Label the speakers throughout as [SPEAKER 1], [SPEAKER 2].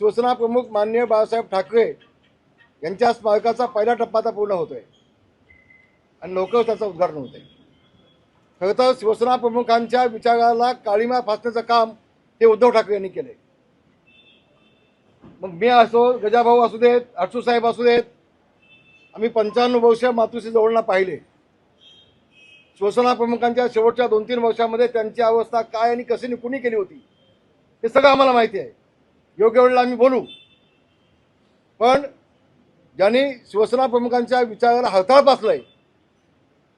[SPEAKER 1] शिवसेना प्रमुख माननीय बाळासाहेब ठाकरे यांच्या स्मारकाचा पहिला टप्पा आता पूर्ण होतोय. आणि लवकर त्याचं उद्घाटन होतंय. खरं तर शिवसेना प्रमुखांच्या विचाराला काळीमा फासण्याचं काम ते उद्धव ठाकरे यांनी केलंय. मग मी असो गजाभाऊ असू देत अडसू साहेब असू देत आम्ही पंच्याण्णव वर्ष मातृश्री जवळना पाहिले. शिवसेना प्रमुखांच्या शेवटच्या दोन तीन वर्षामध्ये त्यांची अवस्था काय आणि कशी कुणी केली होती हे सगळं आम्हाला माहिती आहे. योग्य वेळेला आम्ही बोलू. पण ज्यांनी शिवसेना प्रमुखांच्या विचाराला हळताळ पासलंय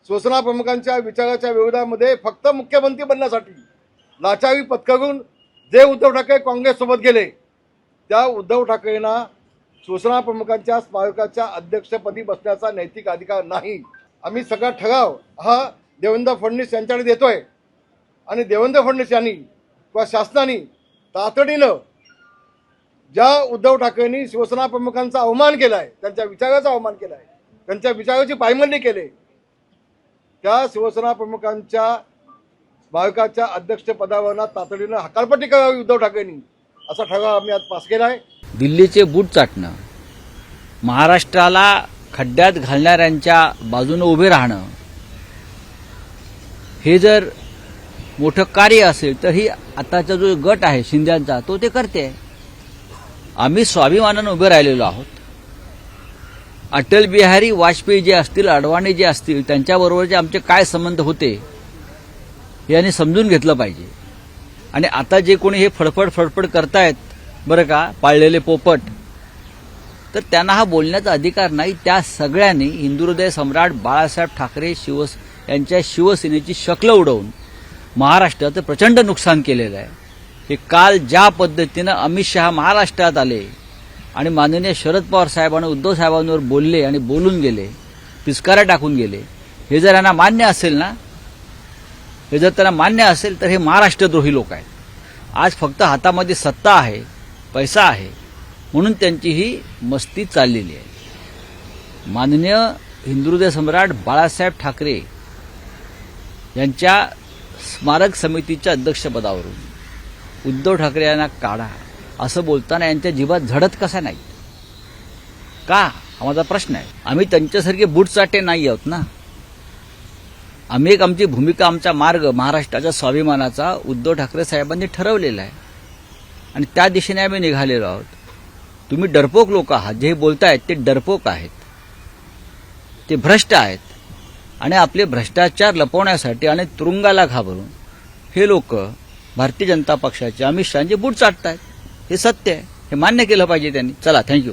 [SPEAKER 1] शिवसेना प्रमुखांच्या विचाराच्या विरोधामध्ये फक्त मुख्यमंत्री बनण्यासाठी लाचारी पत्करून जे उद्धव ठाकरे काँग्रेससोबत गेले त्या उद्धव ठाकरेंना शिवसेना प्रमुखांच्या स्मारकाच्या अध्यक्षपदी बसण्याचा नैतिक अधिकार नाही. आम्ही सगळा ठराव हा देवेंद्र फडणवीस यांच्याकडे देतोय. आणि देवेंद्र फडणवीस यांनी किंवा शासनाने तातडीनं ज्या उद्धव ठाकरेंनी शिवसेना प्रमुखांचा अवमान केलाय त्यांच्या विचाराचा अवमान केलाय त्यांच्या विचाराची पायमल्ली केली त्या शिवसेना प्रमुखांच्या भाविकाच्या अध्यक्षपदावरना तातडीनं हकालपट्टी करावी उद्धव ठाकरेंनी. असा ठराव आम्ही आज पास केला आहे
[SPEAKER 2] दिल्लीचे बूट चाटणं महाराष्ट्राला खड्ड्यात घालणाऱ्यांच्या बाजूनं उभे राहणं हे जर मोठं कार्य असेल तर ही आताचा जो गट आहे शिंद्यांचा तो ते करते. आम्ही स्वाभिमानानं उभे राहिलेलो आहोत. अटल बिहारी वाजपेयी जे असतील अडवाणी जे असतील त्यांच्याबरोबरचे आमचे काय संबंध होते हे समजून घेतलं पाहिजे. आणि आता जे कोणी हे फडफड फडफड करतायत बरं का पाळलेले पोपट तर त्यांना हा बोलण्याचा अधिकार नाही. त्या सगळ्यांनी हिंदुहृदय सम्राट बाळासाहेब ठाकरे शिवस यांच्या शिवसेनेची शक्ल उडवून महाराष्ट्राचं प्रचंड नुकसान केलेलं आहे. हे काल ज्या पद्धतीनं अमित शहा महाराष्ट्रात आले आणि माननीय शरद पवार साहेबांना उद्धव साहेबांवर बोलले आणि बोलून गेले पिचकाऱ्या टाकून गेले हे जर यांना मान्य असेल ना हे जर त्यांना मान्य असेल तर हे महाराष्ट्रद्रोही लोक आहेत. आज फक्त हातामध्ये सत्ता आहे पैसा आहे म्हणून त्यांची ही मस्ती चाललेली आहे. माननीय हिंदुहृदय सम्राट बाळासाहेब ठाकरे यांच्या स्मारक समितीच्या अध्यक्षपदावरून उद्धव ठाकरे यांना काढा. असं बोलताना यांच्या जीवात झडत कसा नाही? का? हा माझा प्रश्न आहे. आम्ही त्यांच्यासारखे बुटचाटे नाही आहोत ना? आम्ही एक आमची भूमिका आमचा मार्ग महाराष्ट्राच्या स्वाभिमानाचा उद्धव ठाकरे साहेबांनी ठरवलेला आहे. आणि त्या दिशेने आम्ही निघालेलो आहोत. तुम्ही डरपोक लोक आहात. जे बोलतायत ते डरपोक आहेत. ते भ्रष्ट आहेत. आणि आपले भ्रष्टाचार लपवण्यासाठी आणि तुरुंगाला घाबरून हे लोक भारतीय जनता पक्षाचे अमित शहाचे बूट चाटतायत. हे सत्य आहे. हे मान्य केलं पाहिजे त्यांनी. चला थँक्यू